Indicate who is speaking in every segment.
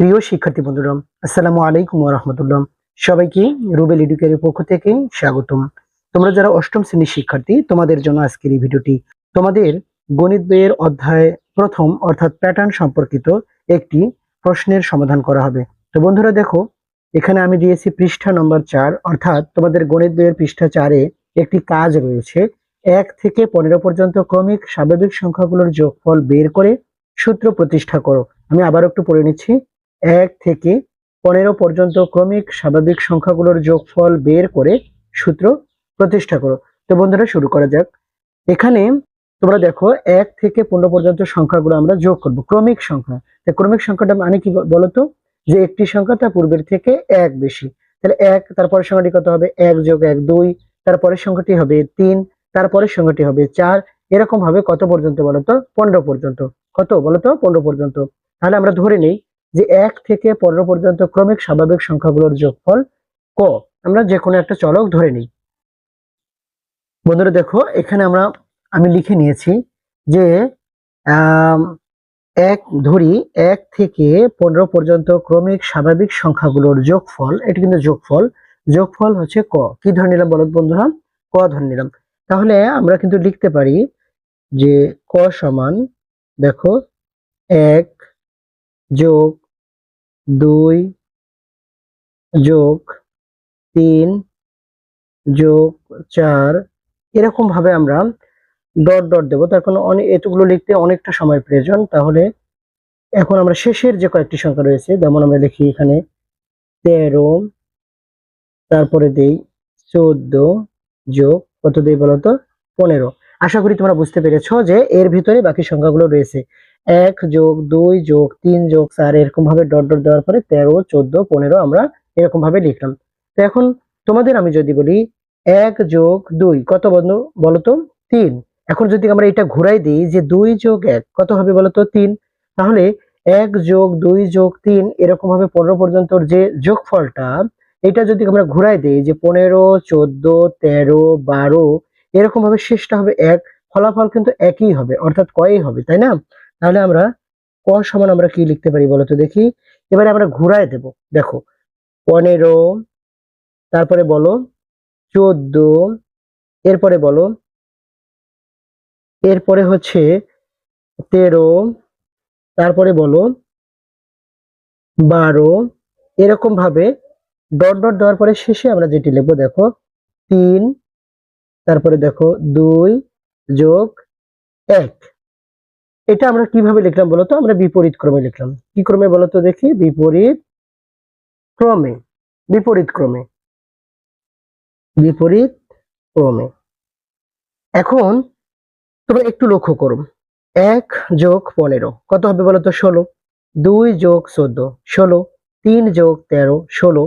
Speaker 1: প্রিয় শিক্ষার্থী বন্ধুরা, আসসালামু আলাইকুম রহমতুল্লাহ। সবাইকে রুবেল এডুকের পক্ষ থেকে স্বাগতম। তোমরা যারা অষ্টম শ্রেণির শিক্ষার্থী, তোমাদের জন্য আজকের এই ভিডিওটি তোমাদের গণিত বইয়ের অধ্যায় প্রথম, অর্থাৎ প্যাটার্ন সম্পর্কিত একটি প্রশ্নের সমাধান করা হবে। তো বন্ধুরা দেখো, এখানে আমি দিয়েছি পৃষ্ঠা নম্বর চার, অর্থাৎ তোমাদের গণিত বইয়ের পৃষ্ঠা চারে একটি কাজ রয়েছে। এক থেকে পনেরো পর্যন্ত ক্রমিক স্বাভাবিক সংখ্যাগুলোর যোগফল বের করে সূত্র প্রতিষ্ঠা করো। আমি আবার একটু পড়ে নিচ্ছি। এক থেকে পনেরো পর্যন্ত ক্রমিক স্বাভাবিক সংখ্যাগুলোর যোগফল বের করে সূত্র প্রতিষ্ঠা করো। তো বন্ধুরা, শুরু করা যাক। এখানে তোমরা দেখো, এক থেকে পনেরো পর্যন্ত সংখ্যাগুলো আমরা যোগ করব, ক্রমিক সংখ্যা। ক্রমিক সংখ্যাটা মানে কি বলতো? যে একটি সংখ্যা তার পূর্বের থেকে এক বেশি। তাহলে এক, তারপরের সংখ্যাটি কত হবে? এক যোগ এক, দুই। তারপরের সংখ্যাটি হবে তিন। তারপরের সংখ্যাটি হবে চার। এরকম ভাবে কত পর্যন্ত বলতো? পনেরো পর্যন্ত। কত বলতো? পনেরো পর্যন্ত। তাহলে আমরা ধরে নেই যে এক থেকে পনেরো পর্যন্ত ক্রমিক স্বাভাবিক সংখ্যাগুলোর যোগফল ক। আমরা যে কোনো একটা চলক ধরে নিই। বন্ধুরা দেখো, এখানে আমরা, আমি লিখে নিয়েছি যে এক ধরি এক থেকে পনেরো পর্যন্ত ক্রমিক স্বাভাবিক সংখ্যাগুলোর যোগফল, এটি কিন্তু যোগফল যোগফল হচ্ছে ক। কি ধরে নিলাম বলো তো বন্ধুরা? ক ধরে নিলাম। তাহলে আমরা কিন্তু লিখতে পারি যে ক সমান, দেখো, এক যোগ দুই, যোগ তিন, যোগ চার, এরকম ভাবে আমরা ডট ডট দেবো। তার কারণ অনেক এতগুলো লিখতে অনেকটা সময় প্রয়োজন। তাহলে এখন আমরা শেষের যে কয়েকটি সংখ্যা রয়েছে, যেমন আমরা লিখি এখানে তেরো, তারপরে দেই চোদ্দ যোগ, কত দেই বলতো? পনেরো। আশা করি তোমরা বুঝতে পেরেছ যে এর ভিতরে বাকি সংখ্যাগুলো রয়েছে। এক যোগ দুই যোগ তিন যোগ চার এরকম ভাবে ডট ডট দেওয়ার পরে তেরো, চোদ্দ, পনেরো আমরা এরকম ভাবে লিখলাম। তো এখন তোমাদের আমি যদি বলি এক যোগ দুই, কত বন্ধু বলতো তিন। এখন যদি আমরা এটা ঘুরাই দিই যে দুই যোগ এক, কত হবে বলতো তিন। তাহলে এক যোগ দুই যোগ তিন এরকম ভাবে পনেরো পর্যন্ত যে যোগফলটা, এটা যদি আমরা ঘুরাই দিই যে পনেরো, চোদ্দ, তেরো, বারো এরকম ভাবে শেষটা হবে এক। ফলাফল কিন্তু একই হবে, অর্থাৎ কয়ই হবে, তাই না? তাহলে আমরা ক সমান আমরা কি লিখতে পারি বলতো দেখি? এবারে আমরা ঘুরায় দেব। দেখো, পনেরো, তারপরে বলো, চোদ্দ, এরপরে বলো, এরপরে হচ্ছে তেরো, তারপরে বলো, বারো, এরকম ভাবে ডট ডট দেওয়ার পরে শেষে আমরা যেটি লিখব, দেখো, তিন, তারপরে দেখো, দুই যোগ এক। এটা আমরা কীভাবে লিখলাম বলতো? আমরা বিপরীত ক্রমে লিখলাম। কি ক্রমে বলতো দেখি? বিপরীত ক্রমে। বিপরীত ক্রমে। বিপরীত ক্রমে। এখন তোমরা একটু লক্ষ্য করো। এক যোগ পনেরো। কত হবে বলতো? ষোলো। দুই যোগ চোদ্দ। ষোলো। তিন যোগ তেরো। ষোলো।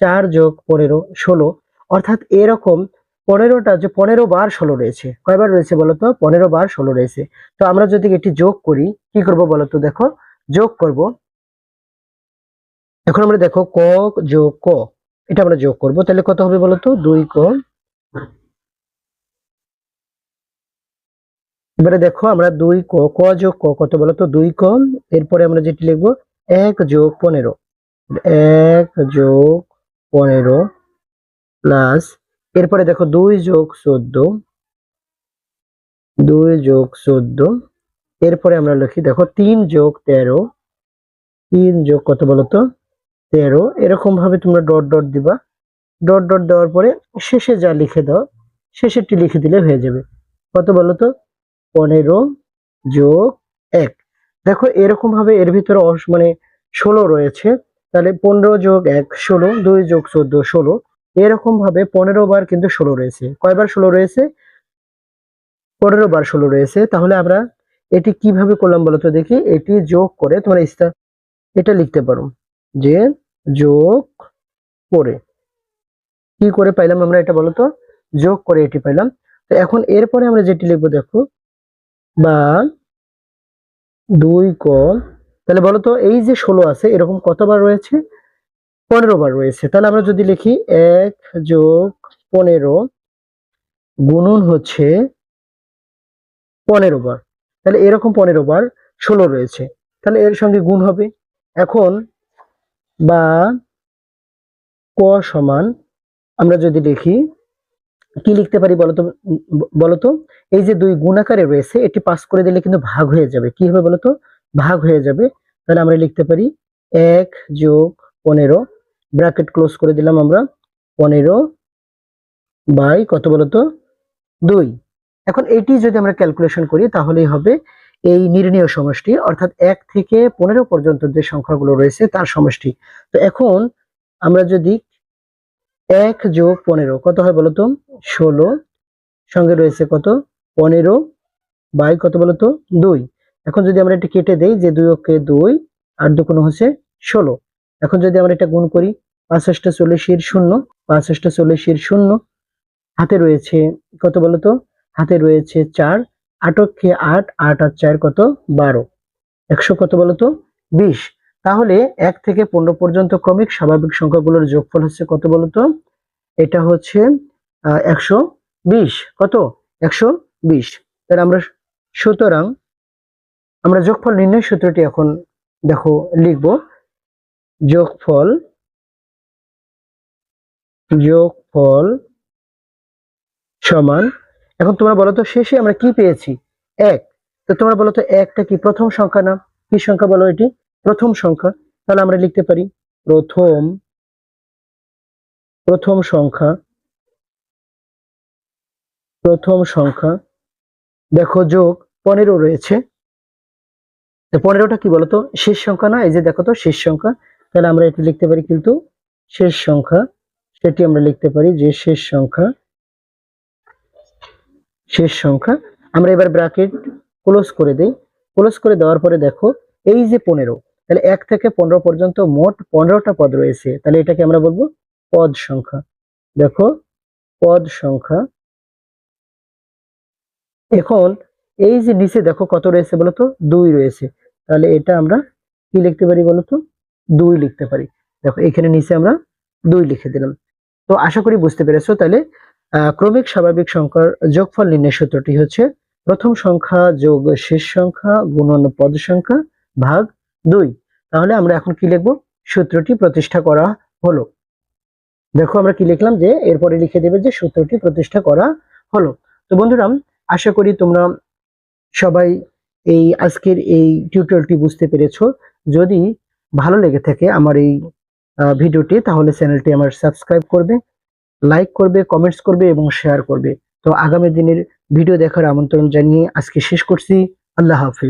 Speaker 1: চার যোগ পনেরো। ষোলো। অর্থাৎ এরকম পনেরোটা যে পনেরো বার ষোলো রয়েছে। কয়বার রয়েছে বলতো? পনেরো বার ষোলো রয়েছে। তো আমরা যদি এটি যোগ করি, কি করব বলতো? দেখো, যোগ করব। এখন আমরা দেখো, ক যোগ ক। এটা আমরা যোগ করব। তাহলে কত হবে বলতো? দুই ক। এবারে দেখো, আমরা দুই ক ক যোগ ক, কত বলতো? দুই ক। এরপরে আমরা যেটি লিখব, এক যোগ পনেরো। এক যোগ পনেরো প্লাস এরপরে দেখো দুই যোগ চোদ্দ, দুই যোগ চোদ্দ, এরপরে আমরা লিখি, দেখো তিন যোগ তেরো, তিন যোগ কত বলতো? তেরো। এরকম ভাবে তোমরা ডট ডট দিবা। ডট ডট দেওয়ার পরে শেষে যা লিখে দাও, শেষেরটি লিখে দিলে হয়ে যাবে। কত বলতো? পনেরো যোগ এক। দেখো এরকম ভাবে এর ভিতরে মানে ষোলো রয়েছে। তাহলে পনেরো যোগ এক ষোলো, দুই যোগ চোদ্দ ষোলো। এরকম ভাবে পনেরো বার কিন্তু ষোলো রয়েছে। কয়বার ষোলো রয়েছে? পনেরো বার ষোলো রয়েছে। তাহলে আমরা এটি কীভাবে করলাম বলতো দেখি। এটি যোগ করে তোমরা ইস্তা, এটা লিখতে পারো যে যোগ করে। কি করে পাইলাম আমরা এটা বলতো যোগ করে এটি পাইলাম। তো এখন এরপরে আমরা যেটি লিখব দেখো, বা দুই ক তাহলে বলতো এই যে ষোলো আছে এরকম কতবার রয়েছে? পনেরো বার রয়েছে। তাহলে আমরা যদি লিখি এক যোগ পনেরো গুণন হচ্ছে পনেরো বার। তাহলে এরকম পনেরো বার ষোলো রয়েছে। তাহলে এর সঙ্গে গুণ হবে। এখন বা ক সমান আমরা যদি লিখি, কি লিখতে পারি বলতো? বলতো? এই যে দুই গুণাকারে রয়েছে, এটি পাস করে দিলে কিন্তু ভাগ হয়ে যাবে। কি হবে বলতো? ভাগ হয়ে যাবে। তাহলে আমরা লিখতে পারি এক যোগ পনেরো ব্র্যাকেট ক্লোজ করে দিলাম আমরা। পনেরো বাই কত বলতো? দুই। এখন এটি যদি আমরা ক্যালকুলেশন করি, তাহলেই হবে এই নির্ণয় সমষ্টি, অর্থাৎ এক থেকে পনেরো পর্যন্ত যে সংখ্যাগুলো রয়েছে, তার সমষ্টি। তো এখন আমরা যদি এক যোগ পনেরো, কত হয় বলতো? ষোলো। সঙ্গে রয়েছে কত? পনেরো বাই কত বলতো? দুই। এখন যদি আমরা এটি কেটে দেই, যে দুই অক্ষে দুই, আর দুগুণ হচ্ছে ষোলো। এখন যদি আমরা এটা গুণ করি, পাঁচ চল্লিশের শূন্য, পাঁচ চল্লিশের শূন্য, হাতে রয়েছে কত বলতো? হাতে রয়েছে চার আটকে আট আট আর চার কত? বারো। একশো কত বলতো? বিশ। তাহলে এক থেকে পনেরো পর্যন্ত ক্রমিক স্বাভাবিক সংখ্যাগুলোর যোগফল হচ্ছে কত বলতো? এটা হচ্ছে একশো বিশ। কত? একশো বিশ। তাহলে আমরা সুতরাং, আমরা যোগফল নির্ণয় সূত্রটি এখন দেখো, লিখব। যোগফল যোগফল সমান, এখন তোমরা বলো তো শেষে আমরা কি পেয়েছি? এক। তো তোমরা বলো তো একটা কি প্রথম সংখ্যা না? কি সংখ্যা বলো এটি? প্রথম সংখ্যা। তাহলে আমরা লিখতে পারি প্রথম প্রথম সংখ্যা প্রথম সংখ্যা, দেখো যোগ পনেরো রয়েছে। পনেরোটা কি বলতো শেষ সংখ্যা না? এই যে দেখো তো শেষ সংখ্যা। তাহলে আমরা এটি লিখতে পারি কিন্তু শেষ সংখ্যা, সেটি আমরা লিখতে পারি যে শেষ সংখ্যা শেষ সংখ্যা, আমরা এবার ব্র্যাকেট ক্লোজ করে দেই। ক্লোজ করে দেওয়ার পরে দেখো, এই যে পনেরো, তাহলে এক থেকে পনেরো পর্যন্ত মোট পনেরোটা পদ রয়েছে। তাহলে এটাকে আমরা বলব পদ সংখ্যা। দেখো, পদ সংখ্যা। এখন এই যে নিচে দেখো কত রয়েছে বলতো? দুই রয়েছে। তাহলে এটা আমরা কি লিখতে পারি বলতো? দুই লিখতে পারি। দেখো, এখানে নিচে আমরা দুই লিখে দিলাম। তো আশা করি বুঝতে পেরেছ। তাহলে ক্রমিক স্বাভাবিক সংখ্যার যোগফল নির্ণয় সূত্রটি হচ্ছে প্রথম সংখ্যা যোগ শেষ সংখ্যা গুণন পদ সংখ্যা ভাগ দুই। তাহলে আমরা এখন কি লিখব? সূত্রটি প্রতিষ্ঠা করা হলো। দেখো, আমরা কি লিখলাম যে, এরপরে লিখে দেবে যে সূত্রটি প্রতিষ্ঠা করা হলো। তো বন্ধুরা, আশা করি তোমরা সবাই এই আজকের এই টিউটোরিয়ালটি বুঝতে পেরেছ। যদি ভালো লেগে থাকে আমার এই ভিডিওটি, তাহলে চ্যানেলটি আমার সাবস্ক্রাইব করবে, লাইক করবে, কমেন্টস করবে এবং শেয়ার করবে। তো আগামী দিনের ভিডিও দেখার আমন্ত্রণ জানিয়ে আজকে শেষ করছি। আল্লাহ হাফিজ।